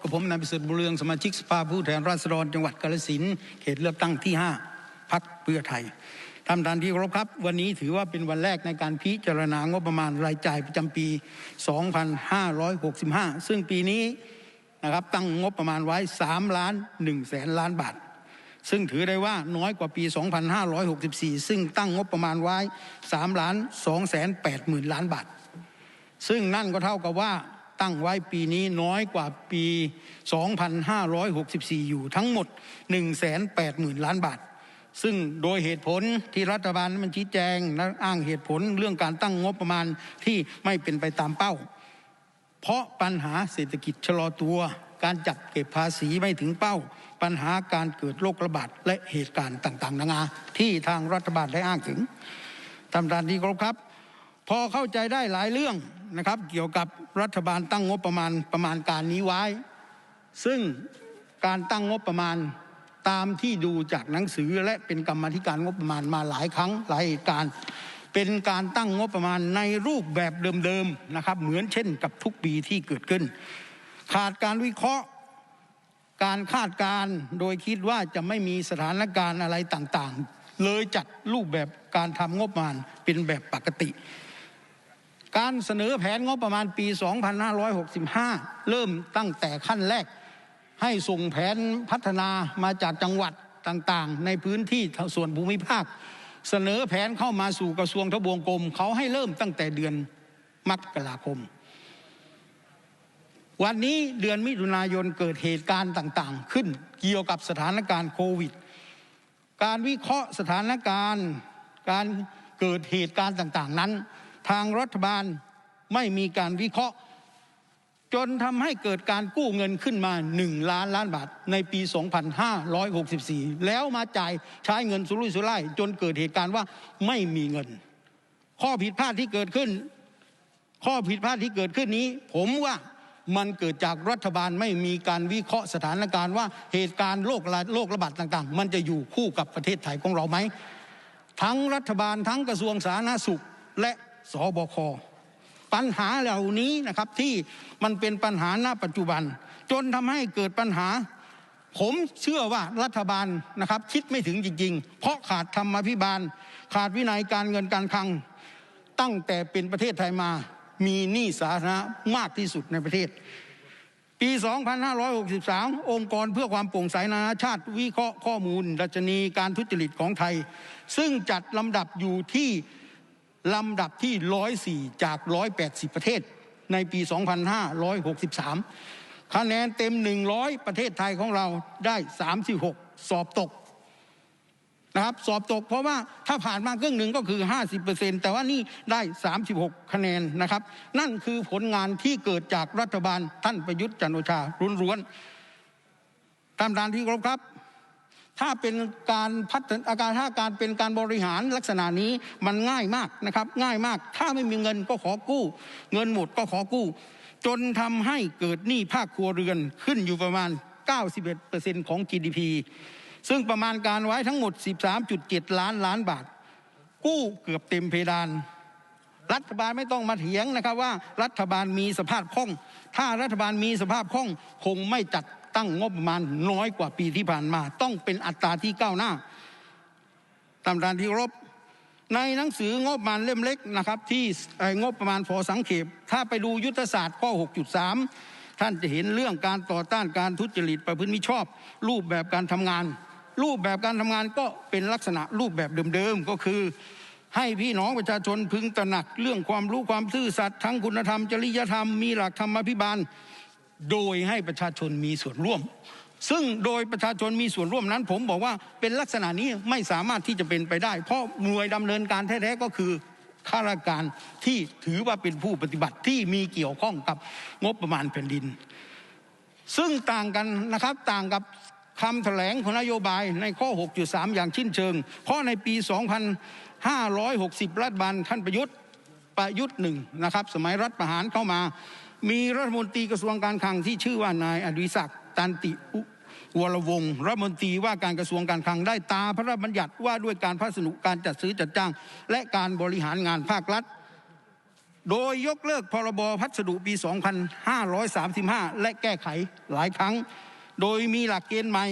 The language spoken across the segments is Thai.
กับผมนายประเสริฐบุเรืองสมาชิกสภาผู้แทนราษฎรจังหวัดกาฬสินธุ์เขตเลือกตั้งที่5พักเพื่อไทยท่านประธานที่เคารพครับ วันนี้ถือว่าเป็นวันแรกในการพิจารณางบประมาณรายจ่ายประจำปี 2565 ซึ่งปีนี้นะครับตั้งงบประมาณไว้3ล้าน1แสนล้านบาท ซึ่งถือได้ว่าน้อยกว่าปี 2564 ซึ่งตั้งงบประมาณไว้3ล้าน2แสน8หมื่นล้านบาท ซึ่งนั่นก็เท่ากับว่า ตั้งไว้ปีนี้น้อยกว่าปี 2564 อยู่ทั้งหมด 180,000 ล้านบาท ซึ่งโดยเหตุผลที่รัฐบาลมันชี้แจงและอ้างเหตุผลเรื่องการตั้งงบประมาณที่ไม่เป็นไปตามเป้า เพราะปัญหาเศรษฐกิจชะลอตัวการจัดเก็บภาษีไม่ถึงเป้า ปัญหาการเกิดโรคระบาดและเหตุการณ์ต่างๆ นานา ที่ทางรัฐบาลได้อ้างถึงท่านประธานที่เคารพครับ พอเข้าใจได้หลายเรื่อง นะครับเกี่ยวกับรัฐบาลตั้งงบประมาณประมาณการนี้ไว้ ซึ่งการตั้งงบประมาณตามที่ดูจากหนังสือและเป็นกรรมธิการงบประมาณมาหลายครั้งหลายเหตุการณ์เป็นการตั้งงบประมาณในรูปแบบเดิมๆนะครับ เหมือนเช่นกับทุกปีที่เกิดขึ้น ขาดการวิเคราะห์การคาดการโดยคิดว่าจะไม่มีสถานการณ์อะไรต่างๆ เลยจัดรูปแบบการทำงบประมาณเป็นแบบปกติ การเสนอแผนงบประมาณปี 2565 เริ่มตั้งแต่ขั้นแรก ให้ส่งแผนพัฒนามาจากจังหวัดต่างๆ ในพื้นที่ส่วนภูมิภาค เสนอแผนเข้ามาสู่กระทรวงทบวงกรมเขาให้เริ่มตั้งแต่เดือนมกราคม วันนี้เดือนมิถุนายนเกิดเหตุการณ์ต่างๆ ขึ้นเกี่ยวกับสถานการณ์โควิด การวิเคราะห์สถานการณ์ การเกิดเหตุการณ์ต่างๆ นั้น ทางรัฐบาลไม่มีการวิเคราะห์ จนทำให้เกิดการกู้เงินขึ้นมา 1 ล้านล้านบาทในปี 2564 แล้วมาจ่ายใช้เงินสุรุ่ยสุร่ายจนเกิดเหตุการณ์ว่าไม่มีเงิน ข้อผิดพลาดที่เกิดขึ้น ข้อผิดพลาดที่เกิดขึ้นนี้ ผมว่ามันเกิดจากรัฐบาลไม่มีการวิเคราะห์สถานการณ์ว่าเหตุการณ์โรคระโรคระบาดต่างๆ มันจะอยู่คู่กับประเทศไทยของเราไหม ทั้งรัฐบาลทั้งกระทรวงสาธารณสุข และ สบค ปัญหาเหล่านี้นะครับที่มันเป็นปัญหาณปัจจุบัน จนทำให้เกิดปัญหา ผมเชื่อว่ารัฐบาลนะครับ คิดไม่ถึงจริง ๆ เพราะขาดธรรมาภิบาล ขาดวินัยการเงินการคลัง ตั้งแต่เป็นประเทศไทยมามีหนี้สาธารณะมากที่สุดในประเทศ ปี 2563 องค์กรเพื่อความโปร่งใสนานาชาติวิเคราะห์ข้อมูล ดัชนีการทุจริตของไทย ซึ่งจัดลำดับอยู่ที่ ลำดับที่ 104 จาก 180 ประเทศในปี 2563 คะแนนเต็ม 100 ประเทศไทยของเราได้ 36 สอบตกนะครับสอบตกเพราะว่าถ้าผ่านมาครึ่งหนึ่งก็คือ 50%แต่ว่านี่ได้ 36 คะแนนนะครับ นั่นคือผลงานที่เกิดจากรัฐบาลท่านประยุทธ์จันโอชาล้วนตามดานที่คารพครับ ถ้าเป็นการพัฒนาการถ้าการเป็นการบริหารลักษณะนี้มันง่ายมากนะครับ ง่ายมาก ถ้าไม่มีเงินก็ขอกู้ เงินหมดก็ขอกู้ จนทำให้เกิดหนี้ภาคครัวเรือนขึ้นอยู่ประมาณ 91%ของ GDP ซึ่งประมาณการไว้ทั้งหมด 13.7 ล้านล้านบาท กู้เกือบเต็มเพดาน รัฐบาลไม่ต้องมาเถียงนะครับว่ารัฐบาลมีสภาพคล่อง ถ้ารัฐบาลมีสภาพคล่องคงไม่จัด ตั้งงบประมาณน้อยกว่าปีที่ผ่านมา ต้องเป็นอัตราที่ก้าวหน้าตามดานที่รบในหนังสืองบประมาณเล่มเล็กนะครับ ที่งบประมาณพอสังเขปถ้าไปดูยุทธศาสตร์ข้อ 6.3 ท่านจะเห็นเรื่องการต่อต้านการทุจริตประพฤติมิชอบ รูปแบบการทำงาน รูปแบบการทำงานก็เป็นลักษณะรูปแบบเดิมๆก็คือ ให้พี่น้องประชาชนพึงตระหนัก เรื่องความรู้ความซื่อสัตย์ทั้งคุณธรรมจริยธรรมมีหลักธรรมพิบาล โดยให้ประชาชนมีส่วนร่วม ซึ่งโดยประชาชนมีส่วนร่วมนั้น ผมบอกว่าเป็นลักษณะนี้ไม่สามารถที่จะเป็นไปได้ เพราะหน่วยดำเนินการแท้ๆก็คือข้าราชการที่ถือว่าเป็นผู้ปฏิบัติที่มีเกี่ยวข้องกับงบประมาณแผ่นดิน ซึ่งต่างกันนะครับต่างกับคำแถลงของนโยบายในข้อ 6.3 อย่างชิ้นเชิงเพราะในปี 2560 รัฐบาลท่านประยุทธ์ประยุทธ์หนึ่งนะครับ สมัยรัฐประหารเข้ามา มีรัฐมนตรีกระทรวงการคลังที่ชื่อว่านายอดิศักดิ์ตันติวรวงรัฐมนตรีว่าการกระทรวงการคลังได้ตาพระราชบัญญัติว่าด้วยการพัสดุการจัดซื้อจัดจ้าง และการบริหารงานภาครัฐ โดยยกเลิกพรบพัสดุปี 2535 และแก้ไขหลายครั้ง โดยมีหลักเกณฑ์ใหม่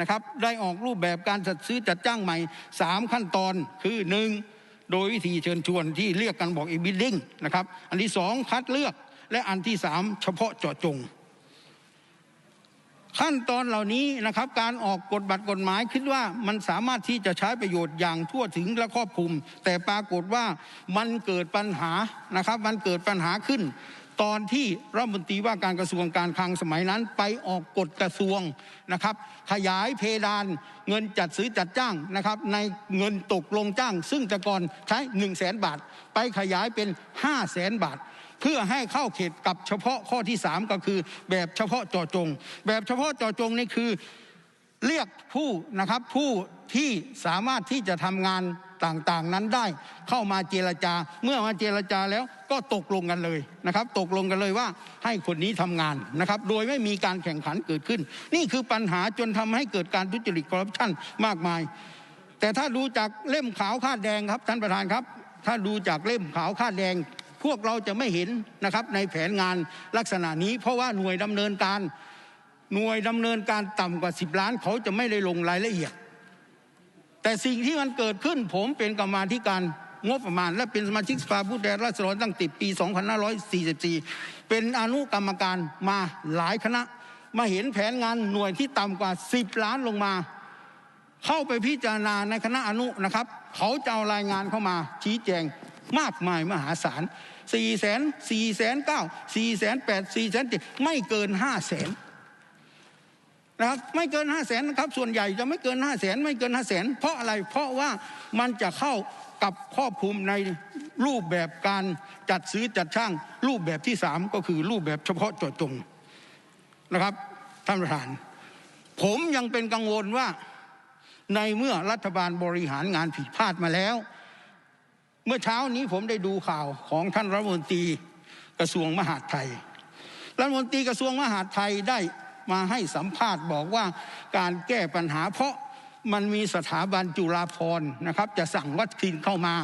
นะครับได้ออกรูปแบบการจัดซื้อจัดจ้างใหม่ 3 ขั้นตอนคือ 1. โดยวิธีเชิญชวนที่เรียกกันบอก e bidding นะครับอันที่ 2 คัดเลือก และอันที่3เฉพาะเจาะจง ขั้นตอนเหล่านี้นะครับ การออกกฎบัตรกฎหมายคิดว่ามันสามารถที่จะใช้ประโยชน์อย่างทั่วถึงและครอบคลุม แต่ปรากฏว่ามันเกิดปัญหานะครับ มันเกิดปัญหาขึ้น ตอนที่รัฐมนตรีว่าการกระทรวงการคลังสมัยนั้น ไปออกกฎกระทรวงนะครับ ขยายเพดาน เงินจัดซื้อจัดจ้างนะครับ ในเงินตกลงจ้าง ซึ่งแต่ก่อนใช้1 0 0 0 0แสนบาท ไปขยายเป็น 5 0 0แสนบาท พื่อให้เข้าเขตกับเฉพาะข้อที่ 3 ก็คือ แบบเฉพาะเจาะจง แบบเฉพาะเจาะจงนี่คือเรียกผู้นะครับผู้ที่สามารถที่จะทำงานต่างๆนั้นได้เข้ามาเจรจา เมื่อมาเจรจาแล้วก็ตกลงกันเลยนะครับ ตกลงกันเลยว่าให้คนนี้ทำงานนะครับ โดยไม่มีการแข่งขันเกิดขึ้น นี่คือปัญหาจนทำให้เกิดการทุจริตคอร์รัปชันมากมาย แต่ถ้าดูจากเล่มขาวคาดแดงครับท่านประธานครับ ถ้าดูจากเล่มขาวคาดแดง พวกเราจะไม่เห็นนะครับในแผนงานลักษณะนี้ เพราะว่าหน่วยดำเนินการหน่วยดำเนินการต่ำกว่า 10 ล้าน เขาจะไม่ได้ลงรายละเอียด แต่สิ่งที่มันเกิดขึ้นผมเป็นกรรมาธิการงบประมาณ และเป็นสมาชิกสภาผู้แทนราษฎรตั้งแต่ปี 2544 เป็นอนุกรรมการมาหลายคณะ มาเห็นแผนงานหน่วยที่ต่ำกว่า 10 ล้านลงมา เข้าไปพิจารณาในคณะอนุนะครับ เขาจะเอารายงานเข้ามาชี้แจงมากมายมหาศาล 4แสน4แสน9 4แสน8 4แสน7ไม่เกิน5แสนนะครับไม่เกินห้าแสนนะครับส่วนใหญ่จะไม่เกินห้าแสนไม่เกินห้าแสนเพราะอะไรเพราะว่ามันจะเข้ากับครอบคลุมในรูปแบบการจัดซื้อจัดช่างรูปแบบที่สามก็คือรูปแบบเฉพาะเจาะจงนะครับท่านประธาน ผมยังเป็นกังวลว่าในเมื่อรัฐบาลบริหารงานผิดพลาดมาแล้ว เมื่อเช้านี้ผมได้ดูข่าวของท่านรัฐมนตรีกระทรวงมหาดไทย รัฐมนตรีกระทรวงมหาดไทยได้มาให้สัมภาษณ์บอกว่าการแก้ปัญหา เพราะมันมีสถาบันจุฬาภรณ์นะครับ จะสั่งวัคซีนเข้ามา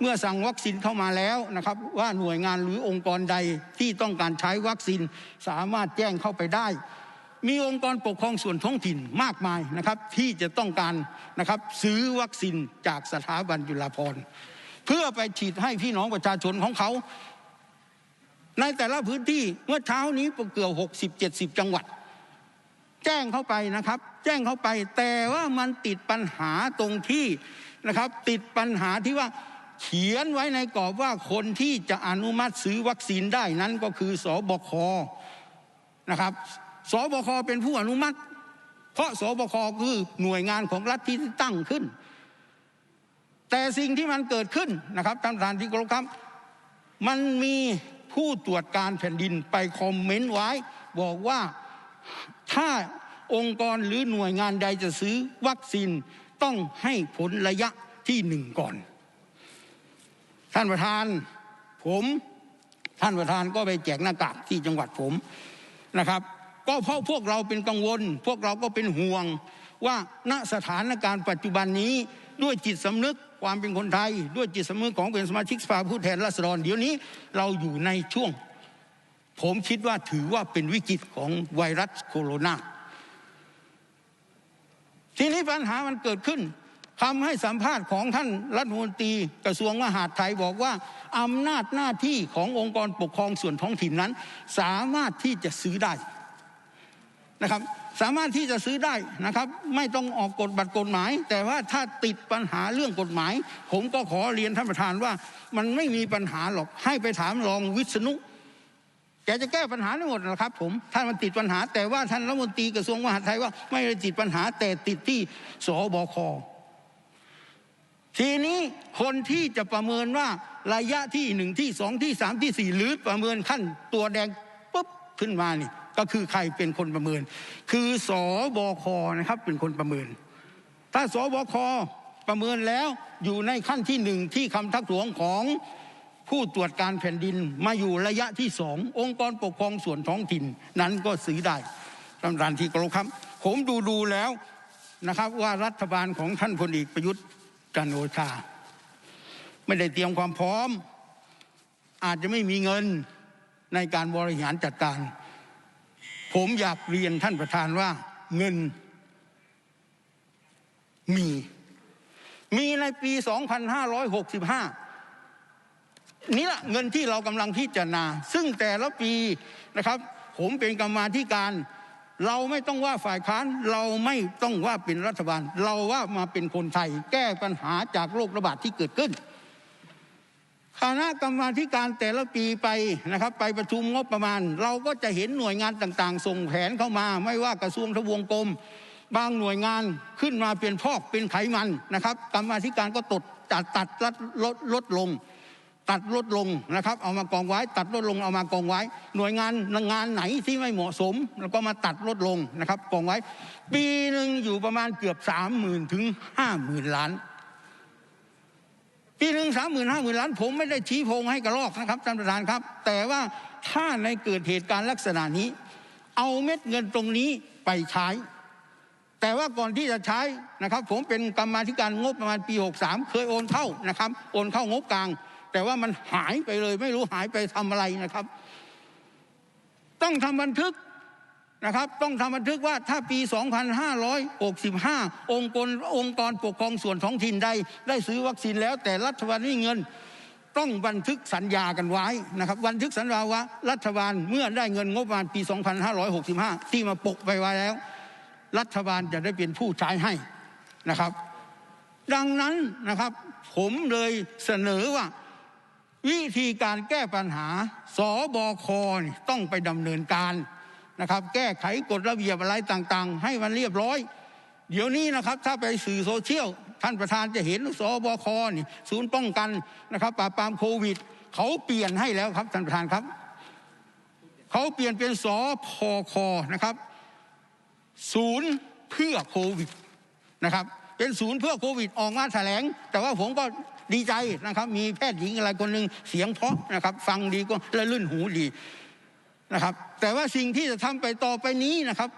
เมื่อสั่งวัคซีนเข้ามาแล้วนะครับ ว่าหน่วยงานหรือองค์กรใดที่ต้องการใช้วัคซีนสามารถแจ้งเข้าไปได้ มีองค์กรปกครองส่วนท้องถิ่นมากมายนะครับที่จะต้องการนะครับซื้อวัคซีนจากสถาบันจุฬาภรณ์ เพื่อไปฉีดให้พี่น้องประชาชนของเขา ในแต่ละพื้นที่เมื่อเช้านี้เกือบหกสิบเจ็ดสิบจังหวัด แจ้งเข้าไปนะครับ แจ้งเข้าไป แต่ว่ามันติดปัญหาตรงที่นะครับ ติดปัญหาที่ว่าเขียนไว้ในกรอบว่าคนที่จะอนุมัติซื้อวัคซีนได้นั้นก็คือสอบคนะครับสบคเป็นผู้อนุมัติ เพราะสบคคือหน่วยงานของรัฐที่ตั้งขึ้น แต่สิ่งที่มันเกิดขึ้นนะครับท่านประธานที่เคารพครับ มันมีผู้ตรวจการแผ่นดินไปคอมเมนต์ไว้ บอกว่าถ้าองค์กรหรือหน่วยงานใดจะซื้อวัคซีนต้องให้ผลระยะที่หนึ่งก่อน ท่านประธานผมท่านประธานก็ไปแจกหน้ากากที่จังหวัดผมนะครับ ก็เพราะพวกเราเป็นกังวล พวกเราก็เป็นห่วงว่าณสถานการณ์ปัจจุบันนี้ด้วยจิตสำนึก ความเป็นคนไทยด้วยจิตสำนึกของเป็นสมาชิกสภาผู้แทนราษฎร เดี๋ยวนี้เราอยู่ในช่วง ผมคิดว่าถือว่าเป็นวิกฤตของไวรัสโคโรนาทีนี้ปัญหามันเกิดขึ้นทำให้สัมภาษณ์ของท่านรัฐมนตรีกระทรวงมหาดไทยบอกว่าอำนาจหน้าที่ขององค์กรปกครองส่วนท้องถิ่นนั้น สามารถที่จะซื้อได้นะครับ สามารถที่จะซื้อได้นะครับ ไม่ต้องออกกฎบัตรกฎหมาย แต่ว่าถ้าติดปัญหาเรื่องกฎหมาย ผมก็ขอเรียนท่านประธานว่า มันไม่มีปัญหาหรอกให้ไปถามรองวิษณุแกจะแก้ปัญหาได้หมดนะครับผมท่านมันติดปัญหา แต่ว่าท่านรัฐมนตรีกระทรวงมหาดไทยว่าไม่ได้ติดปัญหาแต่ติดที่สบคทีนี้คนที่จะประเมินว่าระยะที่หนึ่งที่สองที่สามที่สี่หรือประเมินขั้นตัวแดงปุ๊บขึ้นมานี่ ก็คือใครเป็นคนประเมิน คือสบคนะครับเป็นคนประเมิน ถ้าสบคประเมินแล้วอยู่ในขั้นที่หนึ่งที่คำทักท้วงของผู้ตรวจการแผ่นดินมาอยู่ระยะที่สององค์กรปกครองส่วนท้องถิ่นนั้นก็ซื้อได้ท่านประธานที่กรบครับ ผมดูดูแล้วนะครับว่ารัฐบาลของท่านพลเอกประยุทธ์จันโอชา ไม่ได้เตรียมความพร้อม อาจจะไม่มีเงินในการบริหารจัดการ ผมอยากเรียนท่านประธานว่าเงินมี มีในปี 2565 นี่แหละเงินที่เรากำลังพิจารณา ซึ่งแต่ละปีนะครับ ผมเป็นกรรมาธิการ เราไม่ต้องว่าฝ่ายค้านเราไม่ต้องว่าเป็นรัฐบาล เราว่ามาเป็นคนไทย แก้ปัญหาจากโรคระบาดที่เกิดขึ้น คณะกรรมาธิการแต่ละปีไปนะครับ ไปประชุมงบประมาณ เราก็จะเห็นหน่วยงานต่างๆ ส่งแผนเข้ามา ไม่ว่ากระทรวงทบวงกรมบางหน่วยงานขึ้นมาเป็นพอกเป็นไขมันนะครับ กรรมาธิการก็ตดตัดตัดลดลดลดลง ตัดลดลงนะครับ เอามากองไว้ ตัดลดลงเอามากองไว้ หน่วยงานงานไหนที่ไม่เหมาะสมแล้วก็มาตัดลดลงนะครับกองไว้ ปีหนึ่งอยู่ประมาณเกือบสามหมื่นถึงห้าหมื่นล้าน ปีหนึ่งสามหมื่นห้าหมื่นล้าน ผมไม่ได้ชี้พงให้กระลอกนะครับท่านประธานครับ แต่ว่าถ้าในเกิดเหตุการณ์ลักษณะนี้ เอาเม็ดเงินตรงนี้ไปใช้ แต่ว่าก่อนที่จะใช้นะครับ ผมเป็นกรรมาธิการงบประมาณปี 63 เคยโอนเข้านะครับ โอนเข้างบกลาง แต่ว่ามันหายไปเลย ไม่รู้หายไปทำอะไรนะครับ ต้องทำบันทึก นะครับต้องทำบันทึกว่าถ้าปี 2565 องค์กรองค์กรปกครองส่วนท้องถิ่นใดได้ซื้อวัคซีนแล้ว แต่รัฐบาลไม่เงินต้องบันทึกสัญญากันไว้นะครับบันทึกสัญญาว่ารัฐบาลเมื่อได้เงินงบประมาณปี 2565 ที่มาปกไปไว้แล้ว รัฐบาลจะได้เป็นผู้ใช้ให้นะครับ ดังนั้นนะครับผมเลยเสนอว่าวิธีการแก้ปัญหาสบคต้องไปดำเนินการ นะครับ แก้ไขกฎระเบียบอะไรต่างๆ ให้มันเรียบร้อย เดี๋ยวนี้นะครับถ้าไปสื่อโซเชียลท่านประธานจะเห็นสบคนี่ศูนย์ป้องกันนะครับปราบปรามโควิด เขาเปลี่ยนให้แล้วครับท่านประธานครับ เขาเปลี่ยนเป็นสพคนะครับ ศูนย์เพื่อโควิดนะครับ เป็นศูนย์เพื่อโควิดออกมาแถลง แต่ว่าผมก็ดีใจนะครับ มีแพทย์หญิงอะไรคนหนึ่งเสียงเพราะนะครับ ฟังดีก็และลื่นหูดี นะครับ แต่ว่าสิ่งที่จะทำไปต่อไปนี้นะครับ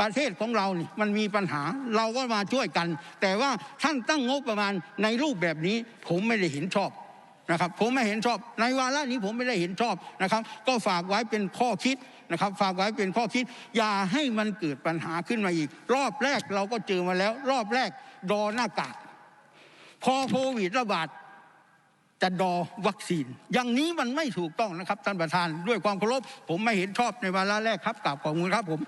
ประเทศของเรานี่มันมีปัญหาเราก็มาช่วยกัน แต่ว่าท่านตั้งงบประมาณในรูปแบบนี้ ผมไม่ได้เห็นชอบนะครับ ผมไม่เห็นชอบ ในวาระนี้ผมไม่ได้เห็นชอบนะครับ ก็ฝากไว้เป็นข้อคิดนะครับ ฝากไว้เป็นข้อคิด อย่าให้มันเกิดปัญหาขึ้นมาอีก รอบแรกเราก็เจอมาแล้ว รอบแรกดอหน้ากากพอโควิดระบาด จะดอวัคซีน อย่างนี้มันไม่ถูกต้องนะครับท่านประธาน ด้วยความเคารพผมไม่เห็นชอบในวาระแรกครับกราบขอบคุณครับผม